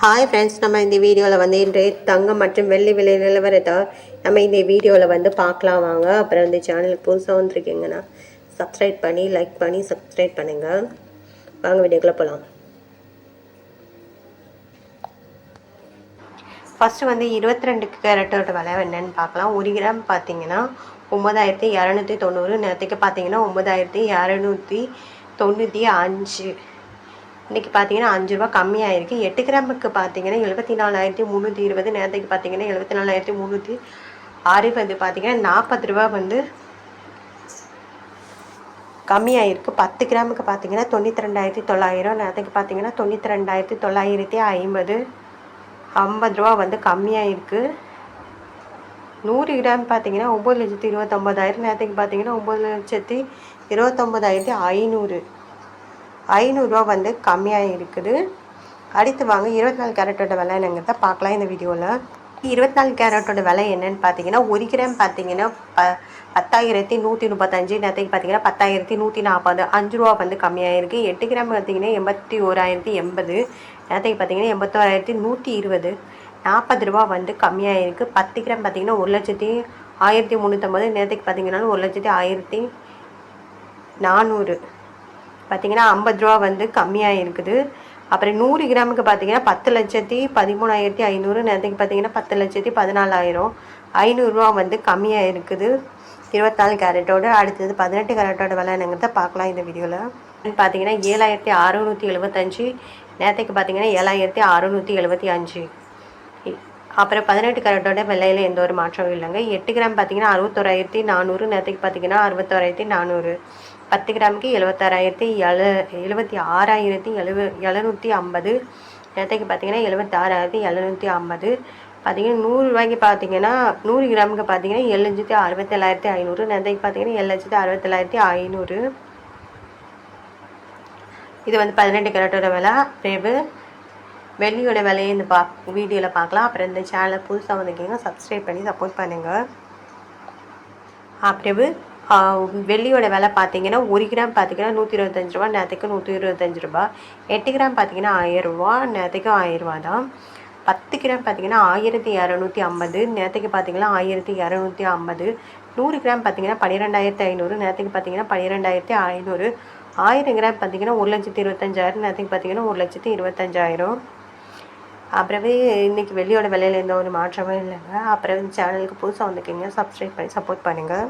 Hi friends நம்ம இந்த வீடியோவில் வந்து இன்றைய தங்கம் மற்றும் வெள்ளி விலை நிலவரத்தை நம்ம இந்த வீடியோவில் வந்து பார்க்கலாம் வாங்க. அப்புறம் இந்த சேனலுக்கு புதுசாக வந்துருக்கீங்கன்னா சப்ஸ்கிரைப் பண்ணி லைக் பண்ணி சப்ஸ்கிரைப் பண்ணுங்கள் வாங்க வீடியோக்குள்ளே போகலாம் ஃபஸ்ட்டு வந்து இருபத்தி ரெண்டு கேரட்டோட விலை என்னன்னு பார்க்கலாம். ஒரு கிராம் பார்த்தீங்கன்னா ஒம்பதாயிரத்தி இரநூத்தி தொண்ணூறு நேரத்துக்கு பார்த்தீங்கன்னா ஒம்பதாயிரத்தி இரநூத்தி தொண்ணூற்றி அஞ்சு. இன்றைக்கி பார்த்தீங்கன்னா அஞ்சு ரூபா கம்மியாயிருக்கு. எட்டு கிராமுக்கு பார்த்தீங்கன்னா எழுபத்தி நாலாயிரத்தி முந்நூற்றி இருபது நேரத்துக்கு பார்த்தீங்கன்னா எழுபத்தி நாலாயிரத்தி முந்நூற்றி அறுபது. பார்த்தீங்கன்னா நாற்பது ரூபா வந்து கம்மியாயிருக்கு. பத்து கிராமுக்கு பார்த்தீங்கன்னா தொண்ணூற்றி ரெண்டாயிரத்தி தொள்ளாயிரம் நேரத்துக்கு பார்த்தீங்கன்னா தொண்ணூற்றி ரெண்டாயிரத்தி தொள்ளாயிரத்தி ஐம்பது. ஐம்பது ரூபா வந்து கம்மியாயிருக்கு. நூறு கிராம் பார்த்தீங்கன்னா ஒம்பது லட்சத்தி இருபத்தொம்பதாயிரம் நேரத்துக்கு பார்த்தீங்கன்னா ஒம்பது லட்சத்தி இருபத்தொம்பதாயிரத்தி ஐநூறு. ஐநூறுரூவா வந்து கம்மியாக இருக்குது. அடுத்து வாங்க இருபத்தி நாலு கேரட்டோட விலை என்னங்கிறத பார்க்கலாம் இந்த வீடியோவில் இருபத்தி நாலு கேரட்டோட விலை என்னன்னு பார்த்தீங்கன்னா ஒரு கிராம் பார்த்தீங்கன்னா ப பத்தாயிரத்தி நூற்றி முப்பத்தஞ்சு நேரத்துக்கு பார்த்தீங்கன்னா பத்தாயிரத்தி நூற்றி நாற்பது அஞ்சு ரூபா வந்து கம்மியாயிருக்கு. எட்டு கிராம் பார்த்தீங்கன்னா எண்பத்தி ஓராயிரத்தி எண்பது. நேரத்துக்கு பார்த்தீங்கன்னா எண்பத்தோராயிரத்தி நூற்றி இருபது. நாற்பது ரூபா வந்து கம்மியாயிருக்கு. பத்து கிராம் பார்த்தீங்கன்னா ஒரு லட்சத்தி ஆயிரத்தி முந்நூற்றம்பது நேரத்துக்கு பார்த்தீங்கன்னா ஒரு லட்சத்தி ஆயிரத்தி நானூறு. பார்த்தீங்கன்னா ஐம்பது ரூபா வந்து கம்மியாக இருக்குது. அப்புறம் நூறு கிராமுக்கு பார்த்தீங்கன்னா பத்து லட்சத்தி பதிமூணாயிரத்தி ஐநூறு நேரத்துக்கு பார்த்தீங்கன்னா பத்து லட்சத்தி பதினாலாயிரம். ஐநூறுரூவா வந்து கம்மியாக இருக்குது. இருபத்தாலு கேரட்டோடு அடுத்தது பதினெட்டு கேரட்டோட விலை என்னங்கிறத பார்க்கலாம் இந்த வீடியோவில் பார்த்தீங்கன்னா ஏழாயிரத்தி அறுநூற்றி எழுபத்தஞ்சு நேரத்துக்கு பார்த்தீங்கன்னா ஏழாயிரத்தி அறுநூற்றி எழுபத்தி அஞ்சு. அப்புறம் பதினெட்டு கேரட்டோட விலையில் எந்த ஒரு மாற்றமும் இல்லைங்க. எட்டு கிராம் பார்த்தீங்கன்னா அறுபத்தோராயிரத்தி நானூறு நேரத்துக்கு பார்த்தீங்கன்னா அறுபத்தோராயிரத்தி நானூறு. பத்து கிராமுக்கு எழுபத்தாறாயிரத்தி எழு எழுபத்தி ஆறாயிரத்தி எழுவ எழுநூற்றி ஐம்பது. நேரத்துக்கு பார்த்தீங்கன்னா எழுபத்தி ஆறாயிரத்தி எழுநூற்றி ஐம்பது. பார்த்தீங்கன்னா நூறு ரூபாய்க்கு பார்த்தீங்கன்னா நூறு கிராமுக்கு பார்த்தீங்கன்னா ஏழு லட்சத்தி அறுபத்தேழாயிரத்தி ஐநூறு. நேரத்துக்கு பார்த்தீங்கன்னா ஏழு லட்சத்தி அறுபத்தேழாயிரத்தி ஐநூறு. இது வந்து பதினெட்டு கேரட்டோட விலை பிறகு வெள்ளியோட விலையை இந்த பா வீடியோவில் பார்க்கலாம். அப்புறம் இந்த சேனலை புதுசாக வந்திருக்கீங்க சப்ஸ்கிரைப் பண்ணி சப்போர்ட் பண்ணுங்கள் அப்புறம் வெள்ளியோட விலை பார்த்தீங்கன்னா ஒரு கிராம் பார்த்தீங்கன்னா நூற்றி இருபத்தஞ்சி ரூபா நேற்றுக்கு நூற்றி இருபத்தஞ்சி ரூபா. எட்டு கிராம் பார்த்தீங்கன்னா ஆயிரரூபா நேரத்துக்கும் ஆயிரரூபா தான். பத்து கிராம் பார்த்தீங்கன்னா ஆயிரத்தி இரநூத்தி ஐம்பது நேரத்துக்கு பார்த்தீங்கன்னா ஆயிரத்தி இரநூத்தி ஐம்பது. நூறு கிராம் பார்த்தீங்கன்னா பன்னிரெண்டாயிரத்தி ஐநூறு நேரத்துக்கு பார்த்தீங்கன்னா பன்னிரெண்டாயிரத்தி ஐநூறு. ஆயிரம் கிராம் பார்த்தீங்கன்னா ஒரு லட்சத்தி இருபத்தஞ்சாயிரம் நேரத்துக்கு பார்த்தீங்கன்னா ஒரு லட்சத்தி இருபத்தஞ்சாயிரம். அப்புறமே இன்றைக்கி வெள்ளியோட விலையில எந்த ஒரு மாற்றமும் இல்லைங்க. அப்புறம் சேனலுக்கு புதுசாக வந்துக்கிங்க சப்ஸ்கிரைப் பண்ணி சப்போர்ட் பண்ணுங்கள்